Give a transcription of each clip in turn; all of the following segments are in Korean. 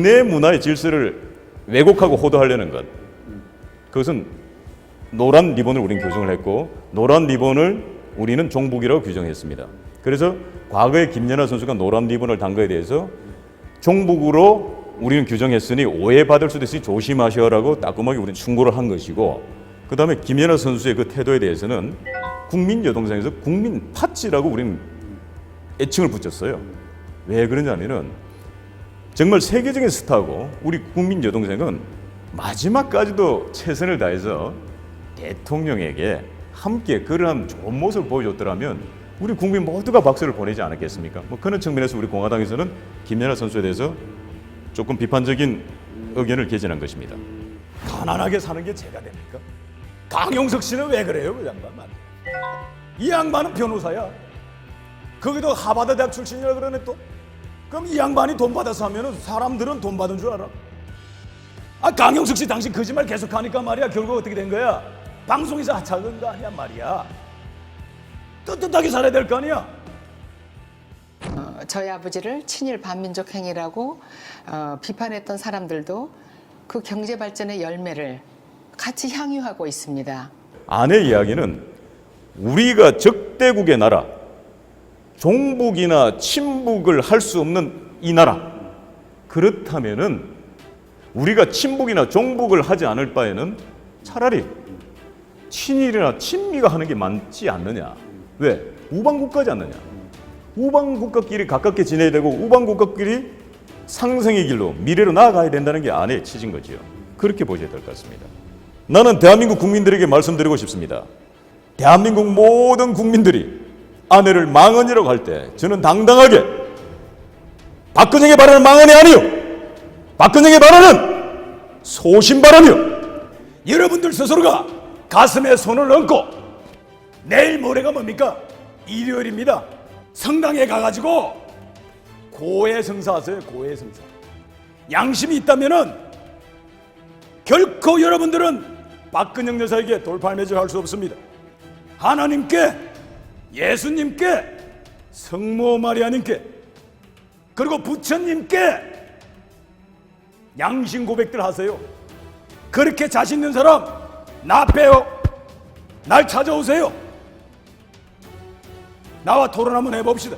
국내 문화의 질서를 왜곡하고 호도하려는 것. 그것은 노란 리본을 우리는 규정을 했고 노란 리본을 우리는 종북이라고 규정했습니다. 그래서 과거에 김연아 선수가 노란 리본을 단 거에 대해서 종북으로 우리는 규정했으니 오해받을 수도 있으니 조심하셔라고 따끔하게 우리는 충고를 한 것이고 그 다음에 김연아 선수의 그 태도에 대해서는 국민 여동생에서 국민 파치라고 우리는 애칭을 붙였어요. 왜 그러냐면은 정말 세계적인 스타고 우리 국민 여동생은 마지막까지도 최선을 다해서 대통령에게 함께 그러한 좋은 모습을 보여줬더라면 우리 국민 모두가 박수를 보내지 않았겠습니까? 뭐 그런 측면에서 우리 공화당에서는 김연아 선수에 대해서 조금 비판적인 의견을 개진한 것입니다. 가난하게 사는 게 죄가 됩니까? 강용석 씨는 왜 그래요, 그 양반 말? 이 양반은 변호사야. 거기도 하버드 대학 출신이라 그러네 또. 그럼 이 양반이 돈 받아서 하면은 사람들은 돈 받은 줄 알아? 아 강용석 씨 당신 거짓말 계속하니까 말이야 결국 어떻게 된 거야? 방송에서 하찮은 거 아니야 말이야. 떳떳하게 살아야 될 거 아니야? 어, 저희 아버지를 친일 반민족 행위라고 어, 비판했던 사람들도 그 경제 발전의 열매를 같이 향유하고 있습니다. 아내 이야기는 우리가 적대국의 나라, 종북이나 친북을 할 수 없는 이 나라. 그렇다면은 우리가 친북이나 종북을 하지 않을 바에는 차라리 친일이나 친미가 하는 게 많지 않느냐. 왜? 우방국가지 않느냐. 우방국가끼리 가깝게 지내야 되고 우방국가끼리 상생의 길로 미래로 나아가야 된다는 게 아내의 취지인 거지요. 그렇게 보셔야 될 것 같습니다. 나는 대한민국 국민들에게 말씀드리고 싶습니다. 대한민국 모든 국민들이 아내를 망언이라고 할 때 저는 당당하게 박근혜의 발언은 망언이 아니요. 박근혜의 발언은 소신 발언이요. 여러분들 스스로가 가슴에 손을 얹고 내일 모레가 뭡니까? 일요일입니다. 성당에 가가지고 고해성사 하세요. 고해성사. 양심이 있다면은 결코 여러분들은 박근영 여사에게 돌팔매질 할 수 없습니다. 하나님께 예수님께 성모 마리아님께 그리고 부처님께 양심 고백들 하세요. 그렇게 자신 있는 사람 나 빼요. 날 찾아오세요. 나와 토론 한번 해봅시다.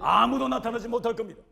아무도 나타나지 못할 겁니다.